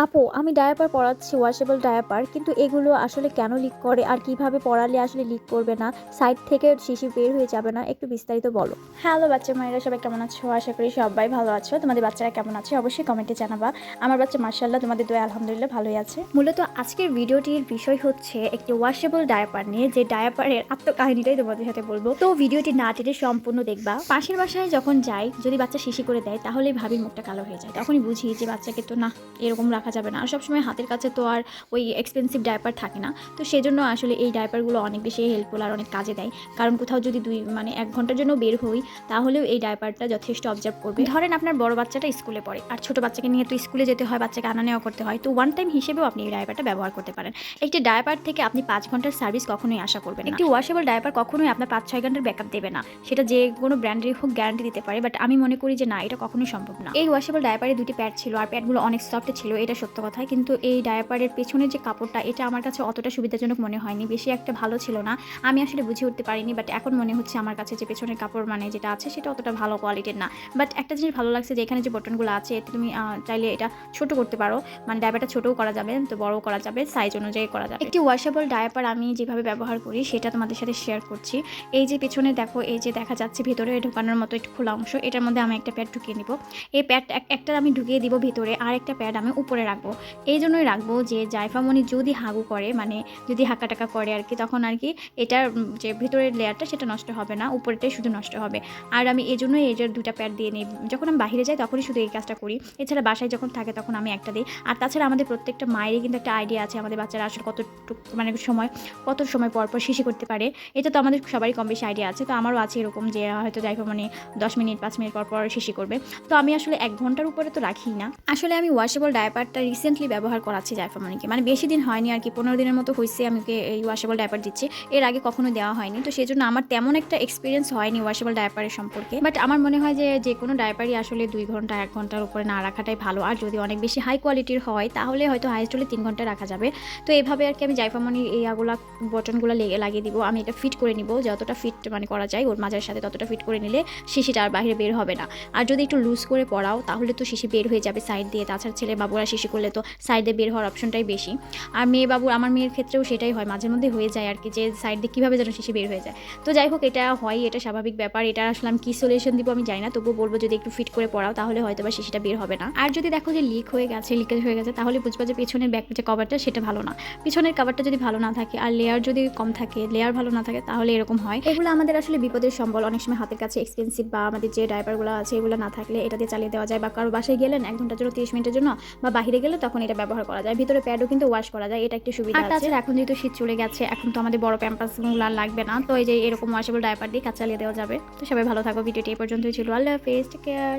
আপু, আমি ডায়াপার পড়াচ্ছি ওয়াশেবল ডায়াপার কিন্তু এগুলো আসলে কেন লিক করে আর কীভাবে পড়ালে আসলে লিক করবে না? সাইড থেকে শিশি বের হয়ে যাবে না? একটু বিস্তারিত বলো। হ্যালো বাচ্চা মায়েরা, সবাই কেমন আছো? আশা করি সবাই ভালো আছো। তোমাদের বাচ্চারা কেমন আছে? অবশ্যই কমেন্টে জানাবা। আমার বাচ্চা মার্শাল্লাহ তোমাদের দোয়া আলহামদুলিল্লাহ ভালোই আছে। মূলত আজকের ভিডিওটির বিষয় হচ্ছে একটি ওয়াশেবল ডায়াপার নিয়ে, যে ডায়াপারের আত্মকাহিনীটাই তোমাদের সাথে বলব। তো ভিডিওটি না টেনে সম্পূর্ণ দেখবা। পাশের বাসায় যখন যাই, যদি বাচ্চা শিশি করে দেয় তাহলে ভাবির মুখটা কালো হয়ে যায়। তখনই বুঝি যে বাচ্চাকে তো না, এরকম রাখা যাবে না। আর সবসময় হাতের কাছে তো আর ওই এক্সপেন্সিভ ডায়াপার থাকে না। তো সেজন্য আসলে এই ডায়াপারগুলো অনেক বেশি হেল্পফুল আর অনেক কাজে দেয়। কারণ কোথাও যদি দুই মানে এক ঘণ্টার জন্য বের হই, তাহলেও এই ডায়াপারটা যথেষ্ট অবজার্ভ করবে। ধরেন আপনার বড় বাচ্চাটা স্কুলে পড়ে, আর ছোট বাচ্চাকে নিয়ে তো স্কুলে যেতে হয়, বাচ্চাকে আনা নেওয়া করতে হয়, তো ওয়ান টাইম হিসেবেও আপনি এই ডায়াপারটা ব্যবহার করতে পারেন। একটি ডায়াপার থেকে আপনি পাঁচ ঘণ্টার সার্ভিস কখনোই আশা করবেন একটি ওয়াশেবল ডায়াপার কখনোই আপনার পাঁচ, ছয় ঘণ্টার ব্যাকআপ দেবে না। সেটা যে কোনো ব্র্যান্ডের হোক গ্যারান্টি দিতে পারে বাট আমি মনে করি যে না, এটা কখনোই সম্ভব না। এই ওয়াশেবল ডায়াপারে দুটি প্যাড ছিল, আর প্যাডগুলো অনেক সফট ছিল, এটা সত্য কথা। কিন্তু এই ডায়াপারের পেছনের যে কাপড়টা, এটা আমার কাছে অতটা সুবিধাজনক মনে হয়নি। বেশি একটা ভালো ছিল না। আমি আসলে বুঝে উঠতে পারিনি বাট এখন মনে হচ্ছে আমার কাছে যে পেছনের কাপড় মানে যেটা আছে, সেটা অতটা ভালো কোয়ালিটির না। বাট একটা জিনিস ভালো লাগছে যে এখানে যে বটনগুলো আছে, এতে তুমি চাইলে এটা ছোট করতে পারো। মানে ডায়াপারটা ছোটও করা যাবে, তো বড়ও করা যাবে সাইজ অনুযায়ী করা যাবে। একটি ওয়াশেবল ডায়াপার আমি যেভাবে ব্যবহার করি, সেটা তোমাদের সাথে শেয়ার করছি। এই যে পেছনে দেখো, এই যে দেখা যাচ্ছে ভিতরে ঢোকানোর মতো একটু খোলা অংশ, এটার মধ্যে আমি একটা প্যাড ঢুকিয়ে নিব। এই প্যাড একটা আমি ঢুকিয়ে দিব ভিতরে, আর একটা প্যাড আমি উপরে রাখব। এই জন্যই রাখব যে জায়ফামণি যদি হাগু করে মানে যদি হাঁকা টাকা করে আর কি, তখন আর কি এটার যে ভিতরের লেয়ারটা সেটা নষ্ট হবে না উপরেটাই শুধু নষ্ট হবে। আর আমি এই জন্যই যে দুটা প্যাড দিয়ে নিই। যখন আমি বাইরে যাই তখনই শুধু এই কাজটা করি। এছাড়া বাসায় যখন থাকে তখন আমি একটা দিই। আর তাছাড়া আমাদের প্রত্যেকটা মায়েরই কিন্তু একটা আইডিয়া আছে। আমাদের বাচ্চারা আসলে কতটুকু মানে সময়, কত সময় পর পর শিশি করতে পারে। এটা তো আমাদের সবারই কম বেশি আইডিয়া আছে। তো আমারও আছে এরকম যে হয়তো জায়ফামণি দশ মিনিট, পাঁচ মিনিট পর পর শিশি করবে। তো আমি আসলে এক ঘণ্টার উপরে তো রাখি না। আসলে আমি ওয়াশেবল ডায়াপারটা রিসেন্টলি ব্যবহার করাচ্ছি জায়ফামণিকে মানে বেশি দিন হয়নি আর কি, পনেরো দিনের মতো হয়েছে আমি ওকে এই ওয়াশেবল ডায়াপার দিচ্ছি। এর আগে কখনো দেওয়া হয়নি। তো সেই জন্য আমার তেমন একটা এক্সপিরিয়েন্স হয়নি ওয়াশেবল ডায়াপারের সম্পর্কে। বাট আমার মনে হয় যে যে কোনো ডায়াপারই আসলে দুই ঘণ্টা, এক ঘণ্টার উপরে না রাখাটাই ভালো। আর যদি অনেক বেশি হাই কোয়ালিটির হয়, তাহলে হয়তো হাইস্ট হলে তিন ঘণ্টা রাখা যাবে। তো এভাবে আর কি আমি জাইফামনির এই আগুলা বটনগুলো লেগে লাগিয়ে দিব। আমি এটা ফিট করে নিব। যতটা ফিট মানে করা যায়, ওর মাজার সাথে ততটা ফিট করে নিলে শিশিটা আর বাইরে বের হবে না। আর যদি একটু লুজ করে পড়াও তাহলে তো শিশি বের হয়ে যাবে সাইড দিয়ে। তাছাড়া ছেলে বাবুরা শিশি করলে তো সাইডে বের হওয়ার অপশনটাই বেশি। আর মেয়ে বাবু আমার মেয়ের ক্ষেত্রেও সেটাই হয়, মাঝে মধ্যে হয়ে যায় আর কি যে সাইড দিয়ে কীভাবে যেন শিশি বের হয়ে যায়। তো যাই হোক, এটা হয়, এটা স্বাভাবিক ব্যাপার, এটা আসলে আমি কী সলিউশন দিব আমি জানি না, তবুও বলব যদি একটু ফিট করে পড়াও, তাহলে হয়তো বা শিশিটা বের হবে না। আর যদি দেখো যে লিক হয়ে গেছে লিকেজ হয়ে গেছে, তাহলে বুঝবা যে পেছনের ব্যাক যে কভারটা সেটা ভালো না। পিছনের কভারটা যদি ভালো না থাকে আর লেয়ার যদি কম থাকে লেয়ার ভালো না থাকে, তাহলে এরকম হয়। এগুলো আমাদের আসলে বিপদের সম্বল, অনেক সময় হাতের কাছে এক্সপেন্সিভ বা আমাদের যে ড্রাইভারগুলো আছে, এগুলো না থাকলে এটা দিয়ে চালিয়ে দেওয়া যায় বা কারও বাসায় গেলেন এক ঘণ্টার জন্য, তিরিশ মিনিটের জন্য বা বাইরে গেলে তখন এটা ব্যবহার করা যায়। ভিতরে প্যাডও কিন্তু ওয়াশ করা যায় এটা একটু সুবিধা আছে। এখন যেহেতু শীত চলে গেছে এখন তো আমাদের বড় প্যাম্পাসগুলো আর লাগবে না। তো এই যে এরকম ওয়াশেবল ডাইপার দিয়ে কাজ চালিয়ে দেওয়া যাবে। তো সবাই ভালো থাকো ভিডিওটি এই পর্যন্তই ছিল। আল্লাহ হাফেজ টেক কেয়ার